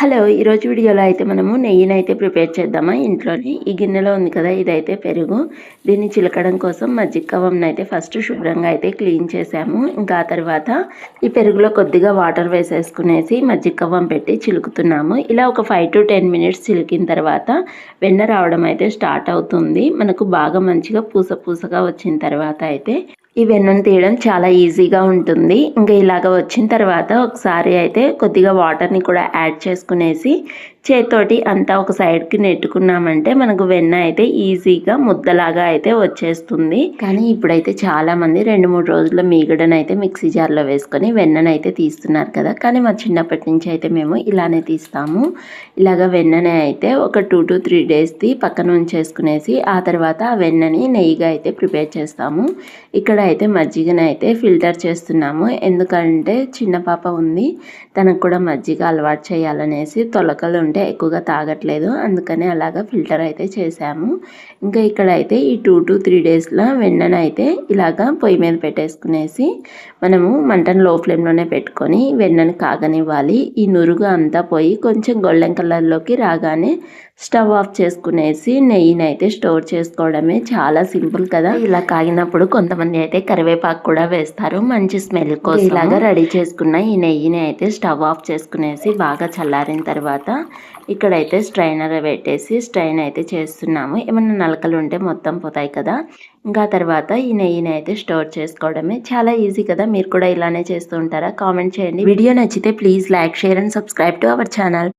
Hello ఈరోజు వీడియోలో అయితే మనము నెయ్యిని అయితే ప్రిపేర్ చేద్దామా? ఇంట్లోని ఈ గిన్నెలో ఉంది కదా ఇదైతే పెరుగు. దీన్ని చిలకడం కోసం మజ్జిగ కవంని అయితే ఫస్ట్ శుభ్రంగా అయితే క్లీన్ చేసాము ఇంకా ఆ తర్వాత ఈ పెరుగులో కొద్దిగా వాటర్ వేసేసుకునేసి మజ్జిగ కవ్వం పెట్టి చిలుకుతున్నాము. ఇలా ఒక ఫైవ్ టు టెన్ మినిట్స్ చిలికిన తర్వాత వెన్న రావడం అయితే స్టార్ట్ అవుతుంది. మనకు బాగా మంచిగా పూస పూసగా వచ్చిన తర్వాత అయితే ఈ వెన్నను తీయడం చాలా ఈజీగా ఉంటుంది. ఇంకా ఇలాగ వచ్చిన తర్వాత ఒకసారి అయితే కొద్దిగా వాటర్ని కూడా యాడ్ చేసుకునేసి చేతితోటి అంతా ఒక సైడ్కి నెట్టుకున్నామంటే మనకు వెన్న అయితే ఈజీగా ముద్దలాగా అయితే వచ్చేస్తుంది. కానీ ఇప్పుడైతే చాలామంది రెండు మూడు రోజుల మీగడను అయితే మిక్సీ జార్లో వేసుకొని వెన్ననైతే తీస్తున్నారు కదా. కానీ మా చిన్నప్పటి నుంచి అయితే మేము ఇలానే తీస్తాము. ఇలాగ వెన్ననే అయితే ఒక టూ టు త్రీ డేస్ది పక్కన ఉంచేసుకునేసి ఆ తర్వాత ఆ వెన్నని నెయ్యిగా అయితే ప్రిపేర్ చేస్తాము. ఇక్కడ అయితే మజ్జిగను అయితే ఫిల్టర్ చేస్తున్నాము. ఎందుకంటే చిన్న పాప ఉంది. తనకు కూడా మజ్జిగ అలవాటు చేయాలనేసి తొలకలు ఉంటే ఎక్కువగా తాగట్లేదు. అందుకని అలాగా ఫిల్టర్ అయితే చేసాము ఇంకా ఇక్కడ అయితే ఈ టూ టు త్రీ డేస్లో వెన్నను అయితే ఇలాగా పొయ్యి మీద పెట్టేసుకునేసి మనము మంటను లో ఫ్లేమ్లోనే పెట్టుకొని వెన్నను కాగనివ్వాలి. ఈ నురుగు అంతా పోయి కొంచెం గోల్డెన్ కలర్లోకి రాగానే స్టవ్ ఆఫ్ చేసుకునేసి నెయ్యిని అయితే స్టోర్ చేసుకోవడమే చాలా సింపుల్ కదా. ఇలా కాగినప్పుడు కొంతమంది అయితే కరివేపాకు కూడా వేస్తారు. మంచి స్మెల్ కోసం ఇలాగా రెడీ చేసుకున్న ఈ నెయ్యిని అయితే స్టవ్ ఆఫ్ చేసుకునేసి బాగా చల్లారిన తర్వాత ఇక్కడైతే స్ట్రైనర్ పెట్టేసి స్ట్రైన్ అయితే చేస్తున్నాము. ఏమైనా నలకలు ఉంటే మొత్తం పోతాయి కదా. ఇంకా తర్వాత ఈ నెయ్యిని అయితే స్టోర్ చేసుకోవడమే. చాలా ఈజీ కదా. మీరు కూడా ఇలానే చేస్తూ ఉంటారా? కామెంట్ చేయండి. వీడియో నచ్చితే please like share and subscribe to our channel.